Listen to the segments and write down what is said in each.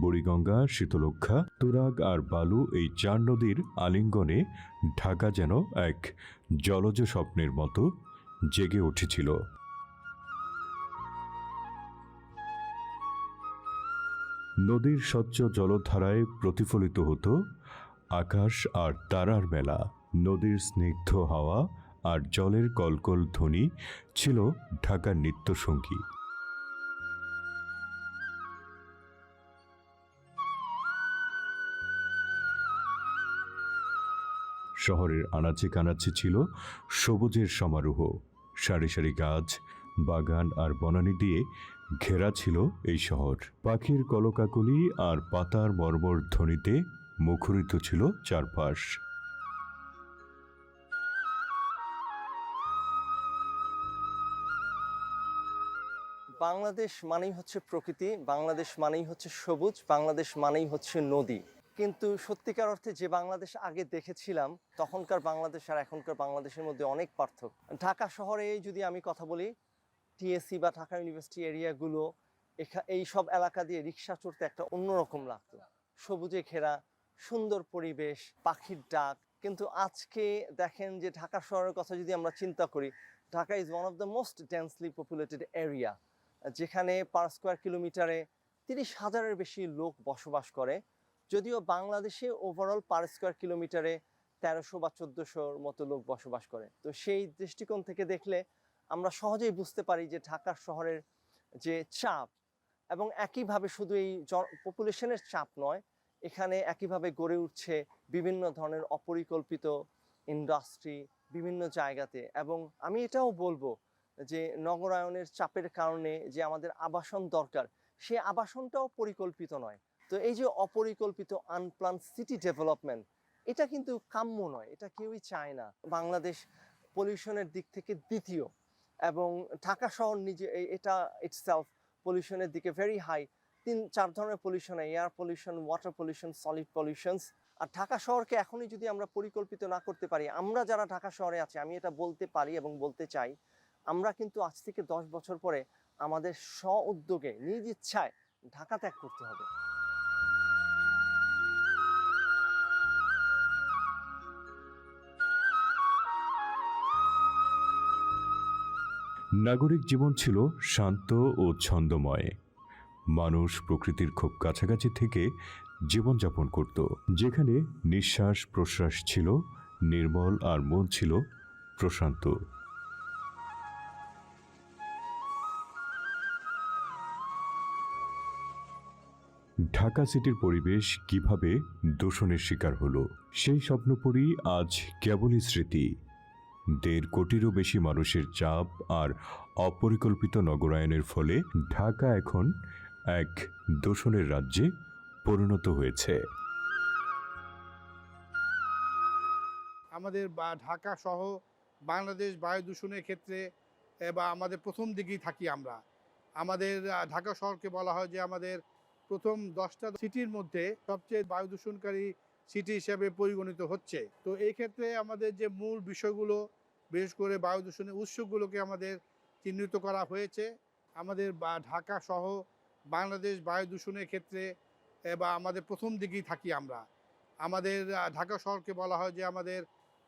বুড়িগঙ্গা শীতলক্ষা তুরাগ আর বালু এই চার নদীর আলিঙ্গনে ঢাকা যেন এক জলজ স্বপ্নের মতো জেগে উঠেছিল। নদীর স্বচ্ছ জলধারায় প্রতিফলিত হতো আকাশ আর তারার মেলা। নদীর স্নিগ্ধ হাওয়া আর জলের কলকল ধ্বনি ছিল ঢাকার নিত্যসঙ্গী। শহরের আনাচে কানাচে ছিল সবুজের সমারোহ। সারি সারি গাছ, বাগান আর বনানী দিয়ে ঘেরা ছিল এই শহর। পাখির কলকাকলি আর পাতার মর্মর ধ্বনিতে মুখরিত ছিল চারপাশ। বাংলাদেশ মানেই হচ্ছে প্রকৃতি, বাংলাদেশ মানেই হচ্ছে সবুজ, বাংলাদেশ মানেই হচ্ছে নদী। কিন্তু সত্যিকার অর্থে যে বাংলাদেশ আগে দেখেছিলাম, তখনকার বাংলাদেশ আর এখনকার বাংলাদেশের মধ্যে অনেক পার্থক্য। ঢাকা শহরে যদি আমি কথা বলি, টিএসসি বা ঢাকা ইউনিভার্সিটি এরিয়াগুলো এই সব এলাকা দিয়ে রিক্সা চড়তে একটা অন্যরকম লাগতো। সবুজে ঘেরা, সুন্দর পরিবেশ, পাখির ডাক। কিন্তু আজকে দেখেন যে ঢাকা শহরের কথা যদি আমরা চিন্তা করি, Dhaka is one of the most densely populated area যেখানে পার স্কোয়ার কিলোমিটারে তিরিশ হাজারের বেশি লোক বসবাস করে। যদিও বাংলাদেশে ওভারঅল পার স্কোয়ার কিলোমিটারে তেরোশো বা চোদ্দোশোর মতো লোক বসবাস করে। তো সেই দৃষ্টিকোণ থেকে দেখলে আমরা সহজেই বুঝতে পারি যে ঢাকা শহরের যে চাপ এবং একইভাবে শুধু এই পপুলেশনের চাপ নয়, এখানে একইভাবে গড়ে উঠছে বিভিন্ন ধরনের অপরিকল্পিত ইন্ডাস্ট্রি বিভিন্ন জায়গাতে। এবং আমি এটাও বলব যে নগরায়নের চাপের কারণে যে আমাদের আবাসন দরকার, সে আবাসনটাও পরিকল্পিত নয়। তো এই যে অপরিকল্পিত আনপ্লান সিটি ডেভেলপমেন্ট এটা কিন্তু কাম্য নয়, এটা কেউই চায় না। বাংলাদেশ পলিউশনের দিক থেকে দ্বিতীয় এবং ঢাকা শহর নিজে এটা ইটসেলফ পলিউশনের দিকে ভেরি হাই তিন, চার ধরনের pollution air pollution water pollution solid pollutions আর ঢাকা শহরকে এখনই যদি আমরা পরিকল্পিত না করতে পারি, আমরা যারা ঢাকা শহরে আছি, আমি এটা বলতে পারি এবং বলতে চাই, আমরা কিন্তু আজ থেকে দশ বছর পরে আমাদের স্ব উদ্যোগে, নিজ ইচ্ছায় ঢাকা ত্যাগ করতে হবে। নাগরিক জীবন ছিল শান্ত ও ছন্দময়। মানুষ প্রকৃতির খুব কাছাকাছি থেকে জীবনযাপন করত, যেখানে নিঃশ্বাস প্রশ্বাস ছিল, নির্মল আর মন ছিল প্রশান্ত। ঢাকা সিটির পরিবেশ কীভাবে দূষণের শিকার হলো, সেই স্বপ্নপুরী আজ কেবলই স্মৃতি। দেড় কোটিরও বেশি মানুষের চাপ আর অপরিকল্পিত নগরায়নের ফলে ঢাকা এখন এক দূষণের রাজ্যে পরিণত হয়েছে। আমাদের বা ঢাকা সহ বাংলাদেশ বায়ু দূষণের ক্ষেত্রে বা আমাদের প্রথম দিকেই থাকি আমরা। আমাদের ঢাকা শহরকে বলা হয় যে আমাদের প্রথম দশটা সিটির মধ্যে সবচেয়ে বায়ু দূষণকারী সিটি হিসেবে পরিগণিত হচ্ছে। তো এই ক্ষেত্রে আমাদের যে মূল বিষয়গুলো বিশেষ করে বায়ু দূষণের উৎসগুলোকে আমাদের চিহ্নিত করা হয়েছে। আমাদের বা, ঢাকা সহ বাংলাদেশ বায়ু দূষণের ক্ষেত্রে বা আমাদের প্রথম দিকেই থাকি আমরা। আমাদের ঢাকা শহরকে বলা হয় যে আমাদের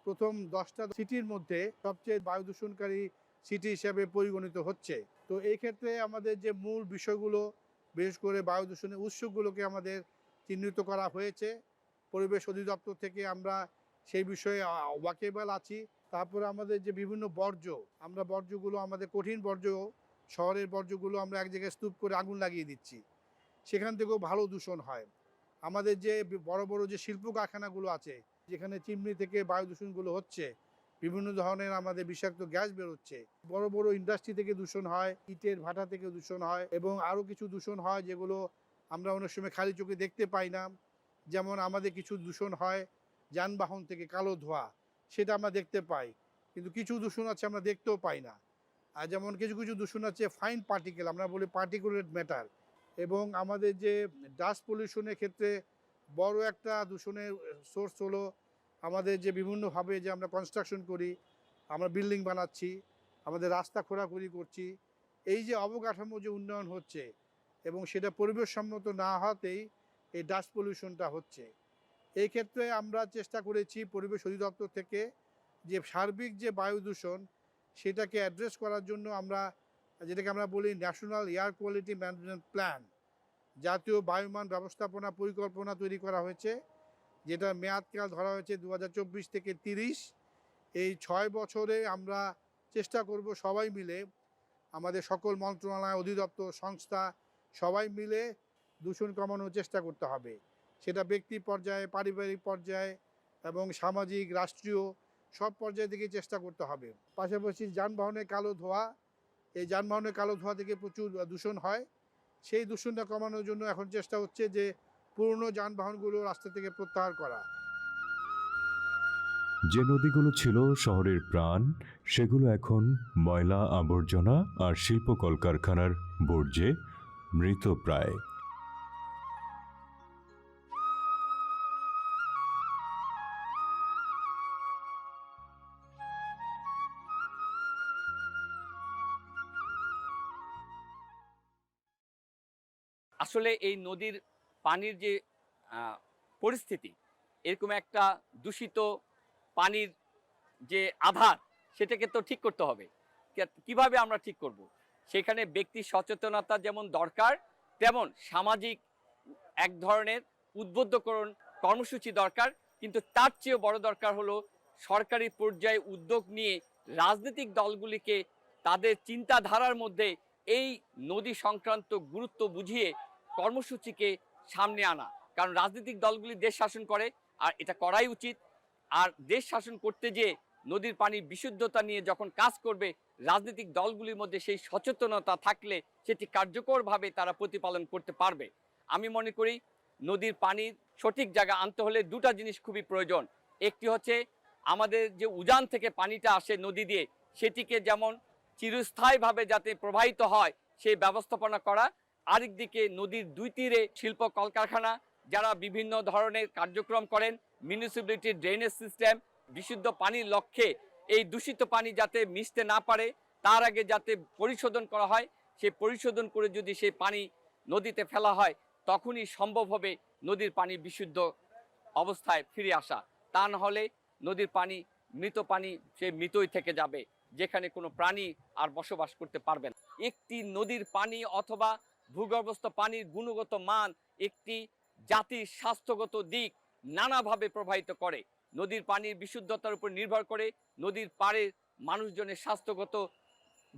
প্রথম দশটা সিটির মধ্যে সবচেয়ে বায়ু দূষণকারী সিটি হিসেবে পরিগণিত হচ্ছে। তো এই ক্ষেত্রে আমাদের যে মূল বিষয়গুলো, বিশেষ করে বায়ু দূষণের উৎসগুলোকে আমাদের চিহ্নিত করা হয়েছে। পরিবেশ অধিদপ্তর থেকে আমরা সেই বিষয়ে ওয়াকেবল আছি। তারপরে আমাদের যে বিভিন্ন বর্জ্য, আমরা বর্জ্যগুলো, আমাদের কঠিন বর্জ্য, শহরের বর্জ্যগুলো আমরা এক জায়গায় স্তূপ করে আগুন লাগিয়ে দিচ্ছি। সেখান থেকেও ভালো দূষণ হয়। আমাদের যে বড় বড় যে শিল্প কারখানাগুলো আছে, যেখানে চিমনি থেকে বায়ু দূষণগুলো হচ্ছে, বিভিন্ন ধরনের আমাদের বিষাক্ত গ্যাস বেরোচ্ছে, বড় বড় ইন্ডাস্ট্রি থেকে দূষণ হয়, ইটের ভাটা থেকে দূষণ হয় এবং আরও কিছু দূষণ হয় যেগুলো আমরা অনেক সময় খালি চোখে দেখতে পাই না। যেমন আমাদের কিছু দূষণ হয় যানবাহন থেকে কালো ধোঁয়া সেটা আমরা দেখতে পাই। কিন্তু কিছু দূষণ আছে আমরা দেখতেও পাই না। আর যেমন কিছু কিছু দূষণ আছে ফাইন পার্টিকেল আমরা বলি পার্টিকুলেট ম্যাটার এবং আমাদের যে ডাস্ট পলিউশনের ক্ষেত্রে বড় একটা দূষণের সোর্স হলো আমাদের যে বিভিন্নভাবে যে আমরা কনস্ট্রাকশন করি, আমরা বিল্ডিং বানাচ্ছি, আমাদের রাস্তা খোরাখুরি করছি, এই যে অবকাঠামো যে উন্নয়ন হচ্ছে এবং সেটা পরিবেশসম্মত না হওয়াতেই এই ডাস্ট পলিউশনটা হচ্ছে। এই ক্ষেত্রে আমরা চেষ্টা করেছি পরিবেশ অধিদপ্তর থেকে যে সার্বিক যে বায়ু দূষণ, সেটাকে অ্যাড্রেস করার জন্য আমরা, যেটাকে আমরা বলি national air quality management plan জাতীয় বায়ুমান ব্যবস্থাপনা পরিকল্পনা তৈরি করা হয়েছে যেটা মেয়াদকাল ধরা হয়েছে দু হাজার চব্বিশ থেকে তিরিশ। এই ছয় বছরে আমরা চেষ্টা করব সবাই মিলে, আমাদের সকল মন্ত্রণালয়, অধিদপ্তর, সংস্থা, সবাই মিলে দূষণ কমানোর চেষ্টা করতে হবে। সেটা ব্যক্তি পর্যায়ে, পারিবারিক পর্যায়ে এবং সামাজিক, রাষ্ট্রীয় সব পর্যায়ে থেকে চেষ্টা করতে হবে। পাশাপাশি যানবাহনের কালো ধোঁয়া, এই যানবাহনের কালো ধোঁয়া থেকে প্রচুর দূষণ হয়। সেই দূষণটা কমানোর জন্য এখন চেষ্টা হচ্ছে যে পুরনো যানবাহনগুলো রাস্তা থেকে প্রত্যাহার করা। যে নদীগুলো ছিল শহরের প্রাণ, সেগুলো এখন ময়লা, আবর্জনা আর শিল্প কলকারখানার বর্জ্যে মৃত আসলে এই নদীর পানির যে পরিস্থিতি, এরকম একটা দূষিত পানির যে আধার, সেটাকে তো ঠিক করতে হবে কীভাবে আমরা ঠিক করব। সেখানে ব্যক্তি সচেতনতা যেমন দরকার, তেমন সামাজিক এক ধরনের উদ্বুদ্ধকরণ কর্মসূচি দরকার, কিন্তু তার চেয়েও বড় দরকার হলো সরকারি পর্যায়ে উদ্যোগ নিয়ে রাজনৈতিক দলগুলিকে তাদের চিন্তাধারার মধ্যে এই নদী সংক্রান্ত গুরুত্ব বুঝিয়ে কর্মসূচিকে সামনে আনা। কারণ রাজনৈতিক দলগুলি দেশ শাসন করে, আর এটা করাই উচিত। আর দেশ শাসন করতে যেয়ে নদীর পানির বিশুদ্ধতা নিয়ে যখন কাজ করবে, রাজনৈতিক দলগুলির মধ্যে সেই সচেতনতা থাকলে সেটি কার্যকরভাবে তারা প্রতিপালন করতে পারবে। আমি মনে করি নদীর পানির সঠিক জায়গা আনতে হলে দুটা জিনিস খুবই প্রয়োজন। একটি হচ্ছে আমাদের যে উজান থেকে পানিটা আসে নদী দিয়ে, সেটিকে যেমন চিরস্থায়ীভাবে যাতে প্রবাহিত হয়, সেই ব্যবস্থাপনা করা। আরেক দিকে নদীর দুই তীরে শিল্প কলকারখানা, যারা বিভিন্ন ধরনের কার্যক্রম করেন মিউনিসিপ্যালিটি ড্রেনেজ সিস্টেম বিশুদ্ধ পানির লক্ষ্যে এই দূষিত পানি যাতে মিশতে না পারে, তার আগে যাতে পরিশোধন করা হয় সেই পরিশোধন করে যদি সেই পানি নদীতে ফেলা হয়, তখনই সম্ভব হবে নদীর পানি বিশুদ্ধ অবস্থায় ফিরে আসা। তা না হলে নদীর পানি, মৃত পানি সে মৃতই থেকে যাবে, যেখানে কোনো প্রাণী আর বসবাস করতে পারবে না। একটি নদীর পানি অথবা ভূগর্ভস্থ পানির গুণগত মান একটি জাতির স্বাস্থ্যগত দিক নানাভাবে প্রভাবিত করে। নদীর পানির বিশুদ্ধতার উপর নির্ভর করে নদীর পাড়ের মানুষজনের স্বাস্থ্যগত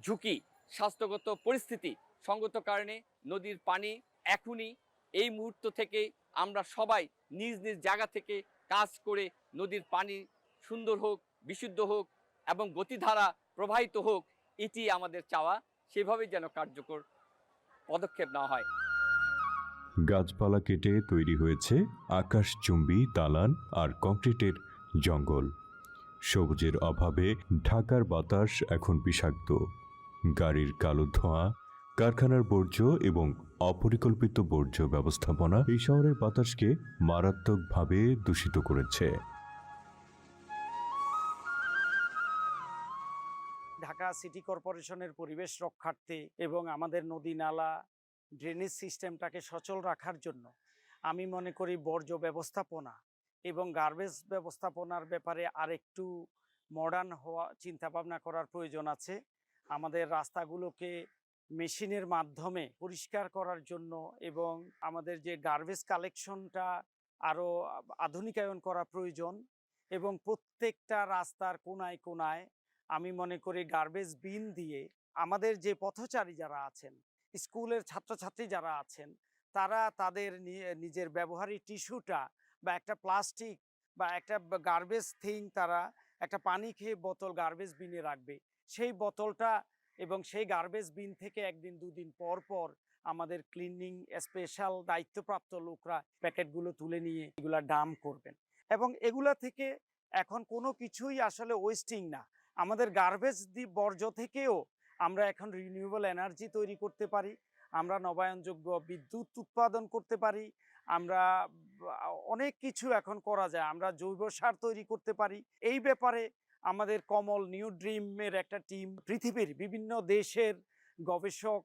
ঝুঁকি, স্বাস্থ্যগত পরিস্থিতি সঙ্গত কারণে নদীর পানি এখনই এই মুহূর্ত থেকে আমরা সবাই নিজ নিজ জায়গা থেকে কাজ করে নদীর পানি সুন্দর হোক, বিশুদ্ধ হোক এবং গতিধারা প্রবাহিত হোক এটি আমাদের চাওয়া। সেভাবেই যেন কার্যকর পদক্ষেপ নেওয়া হয়। গাছপালা কেটে তৈরি হয়েছে আকাশচুম্বী দালান আর কংক্রিটের জঙ্গল। সবুজের অভাবে ঢাকার বাতাস এখন বিষাক্ত। গাড়ির কালো ধোঁয়া, কারখানার বর্জ্য এবং অপরিকল্পিত বর্জ্য ব্যবস্থাপনা এই শহরের বাতাসকে মারাত্মকভাবে দূষিত করেছে। সিটি কর্পোরেশনের পরিবেশ রক্ষার্থে এবং আমাদের নদী নালা ড্রেনেজ সিস্টেমটাকে সচল রাখার জন্য আমি মনে করি বর্জ্য ব্যবস্থাপনা এবং গার্বেজ ব্যবস্থাপনার ব্যাপারে আরেকটু মডার্ন হওয়া চিন্তা ভাবনা করার প্রয়োজন আছে। আমাদের রাস্তাগুলোকে মেশিনের মাধ্যমে পরিষ্কার করার জন্য এবং আমাদের যে গার্বেজ কালেকশনটা আরও আধুনিকায়ন করা প্রয়োজন এবং প্রত্যেকটা রাস্তার কোনায় কোনায় আমি মনে করি গার্বেজ বিন দিয়ে আমাদের যে পথচারী যারা আছেন, স্কুলের ছাত্রছাত্রী যারা আছেন, তারা তাদের নিজের ব্যবহারী টিস্যুটা বা একটা প্লাস্টিক বা একটা গার্বেজ থিং তারা একটা পানি খেয়ে বোতল গার্বেজ বিনে রাখবে। সেই বোতলটা এবং সেই গার্বেজ বিন থেকে একদিন, দুদিন পর পর আমাদের ক্লিনিং স্পেশাল দায়িত্বপ্রাপ্ত লোকরা প্যাকেটগুলো তুলে নিয়ে এগুলা ডাম করবেন। এবং এগুলা থেকে এখন কোনো কিছুই আসলে ওয়েস্টিং না। আমাদের গার্বেজ বর্জ্য থেকেও আমরা এখন রিনিউয়েবল এনার্জি তৈরি করতে পারি। আমরা নবায়নযোগ্য বিদ্যুৎ উৎপাদন করতে পারি। আমরা অনেক কিছু এখন করা যায়। আমরা জৈব সার তৈরি করতে পারি। এই ব্যাপারে আমাদের কমল নিউ ড্রিমের একটা টিম পৃথিবীর বিভিন্ন দেশের গবেষক,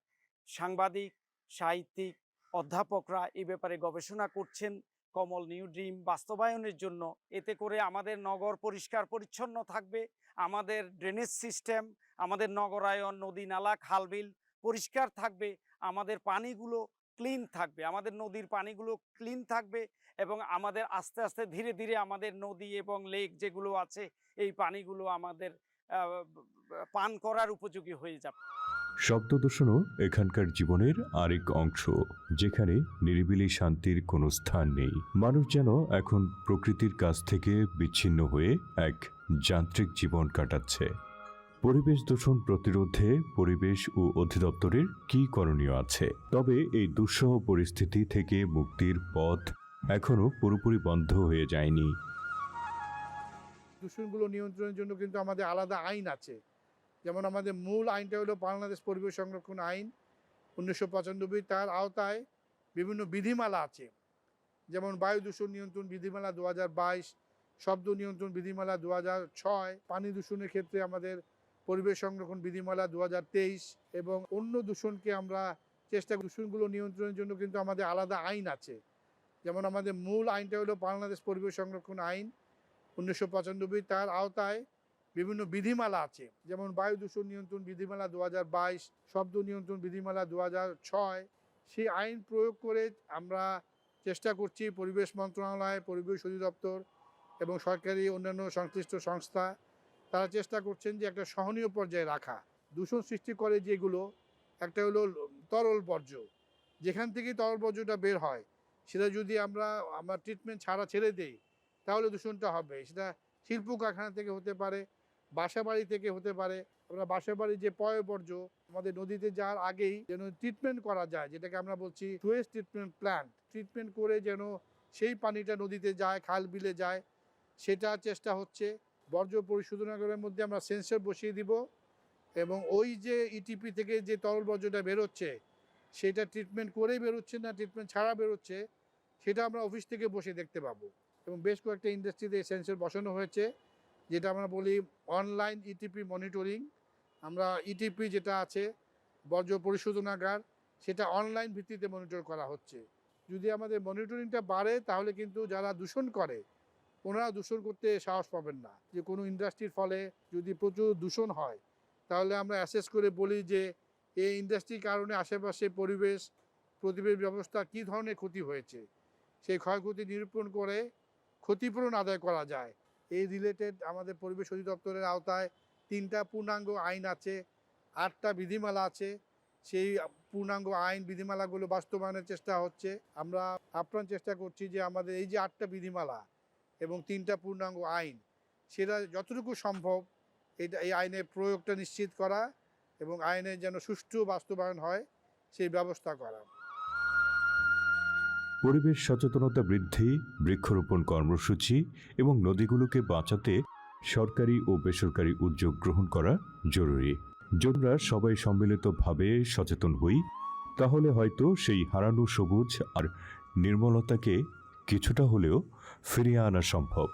সাংবাদিক, সাহিত্যিক, অধ্যাপকরা এই ব্যাপারে গবেষণা করছেন। কমল নিউ ড্রিম বাস্তবায়নের জন্য। এতে করে আমাদের নগর পরিষ্কার পরিচ্ছন্ন থাকবে। আমাদের ড্রেনেজ সিস্টেম আমাদের নগরায়ন নদী, নালা, খালবিল পরিষ্কার থাকবে। আমাদের পানিগুলো ক্লিন থাকবে। আমাদের নদীর পানিগুলো ক্লিন থাকবে এবং আমাদের আস্তে আস্তে ধীরে ধীরে আমাদের নদী এবং লেক যেগুলো আছে, এই পানিগুলো আমাদের পান করার উপযোগী হয়ে যাবে। শব্দ দূষণও এখানকার জীবনের আরেক অংশ, যেখানে নিরিবিলি শান্তির কোনো স্থান নেই। মানুষ যেন এখন প্রকৃতির কাছ থেকে বিচ্ছিন্ন হয়ে এক যান্ত্রিক জীবন কাটাচ্ছে। পরিবেশ দূষণ প্রতিরোধে পরিবেশ ও অধিদপ্তরের কী করণীয় আছে? তবে এই দুঃসহ পরিস্থিতি থেকে মুক্তির পথ এখনও পুরোপুরি বন্ধ হয়ে যায়নি। দূষণগুলো নিয়ন্ত্রণের জন্য কিন্তু আমাদের আলাদা আইন আছে। যেমন আমাদের মূল আইনটা হলো বাংলাদেশ পরিবেশ সংরক্ষণ আইন উনিশশো পঁচানব্বই, তার আওতায় বিভিন্ন বিধিমালা আছে। যেমন বায়ু দূষণ নিয়ন্ত্রণ বিধিমালা দু হাজার বাইশ, শব্দ নিয়ন্ত্রণ বিধিমালা দু ছয়, পানি দূষণের ক্ষেত্রে আমাদের পরিবেশ সংরক্ষণ বিধিমালা দু হাজার তেইশ এবং অন্য দূষণকে আমরা চেষ্টা দূষণগুলো নিয়ন্ত্রণের জন্য কিন্তু আমাদের আলাদা আইন আছে। যেমন আমাদের মূল আইনটা হলো বাংলাদেশ পরিবেশ সংরক্ষণ আইন উনিশশো পঁচানব্বই, তার আওতায় বিভিন্ন বিধিমালা আছে। যেমন বায়ু দূষণ নিয়ন্ত্রণ বিধিমালা দু হাজার বাইশ, শব্দ নিয়ন্ত্রণ বিধিমালা দু হাজার ছয়। সেই আইন প্রয়োগ করে আমরা চেষ্টা করছি পরিবেশ মন্ত্রণালয়, পরিবেশ অধিদপ্তর এবং সরকারি অন্যান্য সংশ্লিষ্ট সংস্থা, তারা চেষ্টা করছেন যে একটা সহনীয় পর্যায়ে রাখা। দূষণ সৃষ্টি করে যেগুলো, একটা হলো তরল বর্জ্য। যেখান থেকে তরল বর্জ্যটা বের হয়, সেটা যদি আমরা আমরা ট্রিটমেন্ট ছাড়া ছেড়ে দেই, তাহলে দূষণটা হবে। সেটা শিল্প কারখানা থেকে হতে পারে বাসা বাড়ি থেকে হতে পারে। আমরা বাসা বাড়ির যে পয় বর্জ্য আমাদের নদীতে যাওয়ার আগেই যেন ট্রিটমেন্ট করা যায়, যেটাকে আমরা বলছি সুয়েজ ট্রিটমেন্ট প্ল্যান্ট ট্রিটমেন্ট করে যেন সেই পানিটা নদীতে যায়, খাল বিলে যায়, সেটা চেষ্টা হচ্ছে। বর্জ্য পরিশোধনাগারের মধ্যে আমরা সেন্সর বসিয়ে দিব এবং ওই যে ইটিপি থেকে যে তরল বর্জ্যটা বেরোচ্ছে, সেটা ট্রিটমেন্ট করেই বেরোচ্ছে না ট্রিটমেন্ট ছাড়া বেরোচ্ছে, সেটা আমরা অফিস থেকে বসে দেখতে পাবো। এবং বেশ কয়েকটা ইন্ডাস্ট্রিতে এই সেন্সর বসানো হয়েছে। যেটা আমরা বলি অনলাইন ইটিপি মনিটরিং আমরা ইটিপি যেটা আছে, বর্জ্য পরিশোধনাগার সেটা অনলাইন ভিত্তিতে মনিটর করা হচ্ছে। যদি আমাদের মনিটরিংটা বাড়ে, তাহলে কিন্তু যারা দূষণ করে, ওনারা দূষণ করতে সাহস পাবেন না। যে কোনো ইন্ডাস্ট্রির ফলে যদি প্রচুর দূষণ হয়, তাহলে আমরা অ্যাসেস করে বলি যে, এই ইন্ডাস্ট্রির কারণে আশেপাশে পরিবেশ, প্রতিবেশ ব্যবস্থা কী ধরনের ক্ষতি হয়েছে? সেই ক্ষয়ক্ষতি নিরূপণ করে ক্ষতিপূরণ আদায় করা যায়। এই রিলেটেড আমাদের পরিবেশ অধিদপ্তরের আওতায় তিনটা পূর্ণাঙ্গ আইন আছে, আটটা বিধিমালা আছে। সেই পূর্ণাঙ্গ আইন বিধিমালাগুলো বাস্তবায়নের চেষ্টা হচ্ছে। আমরা আপ্রাণ চেষ্টা করছি যে আমাদের এই যে আটটা বিধিমালা এবং তিনটা পূর্ণাঙ্গ আইন, সেটা যতটুকু সম্ভব এটা এই আইনের প্রয়োগটা নিশ্চিত করা এবং আইনের যেন সুষ্ঠু বাস্তবায়ন হয়, সেই ব্যবস্থা করা। পরিবেশ সচেতনতা বৃদ্ধি, বৃক্ষরোপণ কর্মসূচি এবং নদীগুলোকে বাঁচাতে সরকারি ও বেসরকারি উদ্যোগ গ্রহণ করা জরুরি। আমরা সবাই সম্মিলিতভাবে সচেতন হই, তাহলে হয়তো সেই হারানো সবুজ আর নির্মলতাকে কিছুটা হলেও ফিরিয়ে আনা সম্ভব।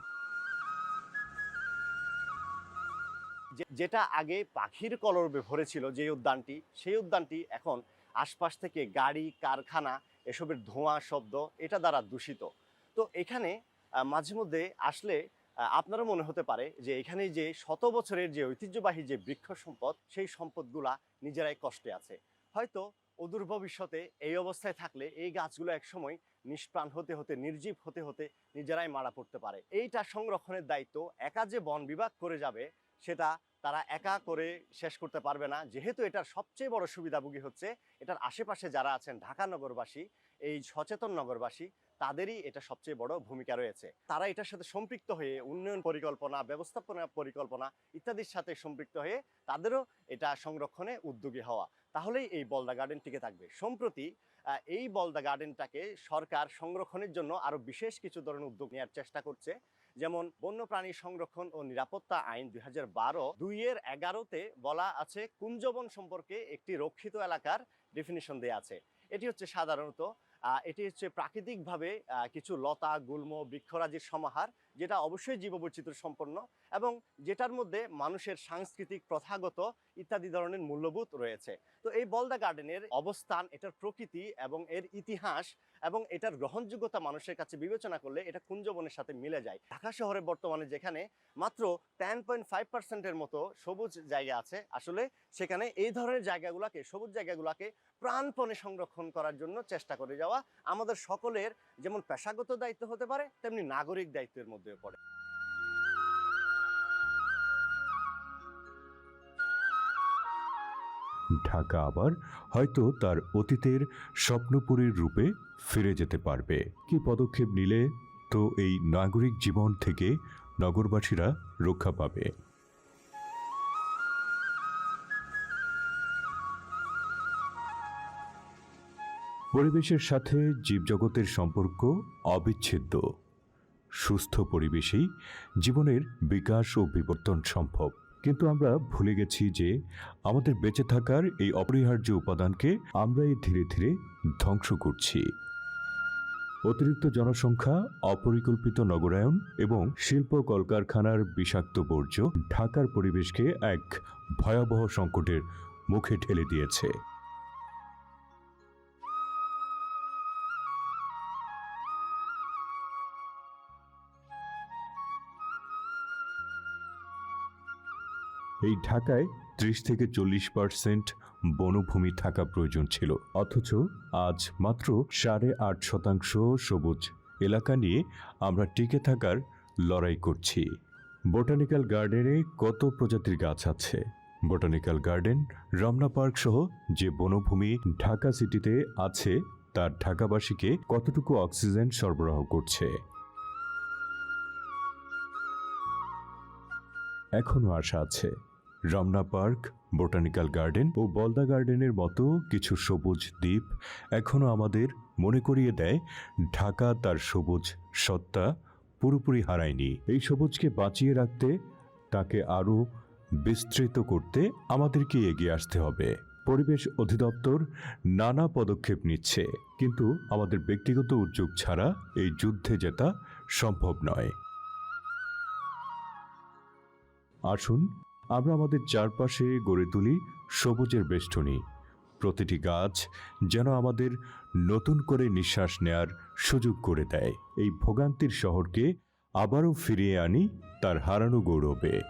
যেটা আগে পাখির কলরবে ভরেছিল যে উদ্যানটি, সেই উদ্যানটি এখন আশপাশ থেকে গাড়ি, কারখানা এসবের ধোঁয়া শব্দ, এটা দ্বারা দূষিত। তো এখানে মাঝে মধ্যে আসলে আপনারও মনে হতে পারে যে এখানে যে শত বছরের যে ঐতিহ্যবাহী যে বৃক্ষ সম্পদ, সেই সম্পদগুলা নিজেরাই কষ্টে আছে। হয়তো অদূর ভবিষ্যতে এই অবস্থায় থাকলে এই গাছগুলো একসময় নিষ্প্রাণ হতে হতে, নির্জীব হতে হতে নিজেরাই মারা পড়তে পারে। এইটা সংরক্ষণের দায়িত্ব, একা যে বন বিভাগ করে যাবে, সেটা তারা একা করে শেষ করতে পারবে না। যেহেতু এটার সবচেয়ে বড় সুবিধাভোগী হচ্ছে, এটার আশেপাশে যারা আছেন ঢাকা নগরবাসী, এই সচেতন নগরবাসী, তাদেরই এটা সবচেয়ে বড় ভূমিকা রয়েছে। তারা এটার সাথে সম্পৃক্ত হয়ে উন্নয়ন পরিকল্পনা, ব্যবস্থাপনা পরিকল্পনা ইত্যাদির সাথে সম্পৃক্ত হয়ে তাদেরও এটা সংরক্ষণে উদ্যোগী হওয়া। তাহলেই এই বলদা গার্ডেন টিকে থাকবে। সম্প্রতি এই বলদা গার্ডেনটাকে সরকার সংরক্ষণের জন্য আরও বিশেষ কিছু ধরনের উদ্যোগ নেওয়ার চেষ্টা করছে। যেমন বন্যপ্রাণী সংরক্ষণ ও নিরাপত্তা আইন দুই হাজার বারো দুইয়ের এগারোতে বলা আছে কুঞ্জবন সম্পর্কে একটি রক্ষিত এলাকার ডেফিনিশন দেওয়া আছে। এটি হচ্ছে সাধারণত এটি হচ্ছে প্রাকৃতিকভাবে কিছু লতা, গুল্ম, বৃক্ষরাজির সমাহার যেটা অবশ্যই জীববৈচিত্র্য সম্পন্ন এবং যেটার মধ্যে মানুষের সাংস্কৃতিক প্রথাগত ইত্যাদি ধরনের মূল্যবোধ রয়েছে। তো এই বলদা গার্ডেনের অবস্থান, এটার প্রকৃতি এবং এর ইতিহাস এবং এটার গ্রহণযোগ্যতা মানুষের কাছে বিবেচনা করলে এটা কুঞ্জবনের সাথে মিলে যায়। ঢাকা শহরে বর্তমানে যেখানে মাত্র টেন পয়েন্ট ফাইভ পার্সেন্টের মতো সবুজ জায়গা আছে, আসলে সেখানে এই ধরনের জায়গাগুলোকে, সবুজ জায়গাগুলোকে প্রাণপণে সংরক্ষণ করার জন্য চেষ্টা করে যাওয়া আমাদের সকলের যেমন পেশাগত দায়িত্ব হতে পারে, তেমনি নাগরিক দায়িত্বের মধ্যে পড়ে। ঢাকা আবার হয়তো তার অতীতের স্বপ্নপুরীর রূপে ফিরে যেতে পারবে। কি পদক্ষেপ নিলে তো এই নাগরিক জীবন থেকে নগরবাসীরা রক্ষা পাবে? পরিবেশের সাথে জীবজগতের সম্পর্ক অবিচ্ছেদ্য। সুস্থ পরিবেশেই জীবনের বিকাশ ও বিবর্তন সম্ভব। কিন্তু আমরা ভুলে গেছি যে আমাদের বেঁচে থাকার এই অপরিহার্য উপাদানকে আমরাই ধীরে ধীরে ধ্বংস করছি। অতিরিক্ত জনসংখ্যা, অপরিকল্পিত নগরায়ন এবং শিল্প কলকারখানার বিষাক্ত বর্জ্য ঢাকার পরিবেশকে এক ভয়াবহ সংকটের মুখে ঠেলে দিয়েছে। এই ঢাকায় ত্রিশ থেকে চল্লিশ পার্সেন্ট বনভূমি থাকা প্রয়োজন ছিল। অথচ আজ মাত্র সাড়ে আট শতাংশ সবুজ এলাকা নিয়ে আমরা টিকে থাকার লড়াই করছি। বোটানিক্যাল গার্ডেনে কত প্রজাতির গাছ আছে? বোটানিক্যাল গার্ডেন, রমনা পার্ক সহ যে বনভূমি ঢাকা সিটিতে আছে, তার ঢাকাবাসীকে কতটুকু অক্সিজেন সরবরাহ করছে? এখনও আশা আছে। রমনা পার্ক, বোটানিক্যাল গার্ডেন ও বলদা গার্ডেনের মতো কিছু সবুজ দ্বীপ এখনও আমাদের মনে করিয়ে দেয়, ঢাকা তার সবুজ সত্তা পুরোপুরি হারায়নি। এই সবুজকে বাঁচিয়ে রাখতে, তাকে আরও বিস্তৃত করতে আমাদেরকে এগিয়ে আসতে হবে। পরিবেশ অধিদপ্তর নানা পদক্ষেপ নিচ্ছে, কিন্তু আমাদের ব্যক্তিগত উদ্যোগ ছাড়া এই যুদ্ধে জেতা সম্ভব নয়। আসুন আমরা আমাদের চারপাশে গড়ে তুলি সবুজের বেষ্টনী। প্রতিটি গাছ যেন আমাদের নতুন করে নিঃশ্বাস নেয়ার সুযোগ করে দেয়। এই ভোগান্তির শহরকে আবারও ফিরিয়ে আনি তার হারানো গৌরবে।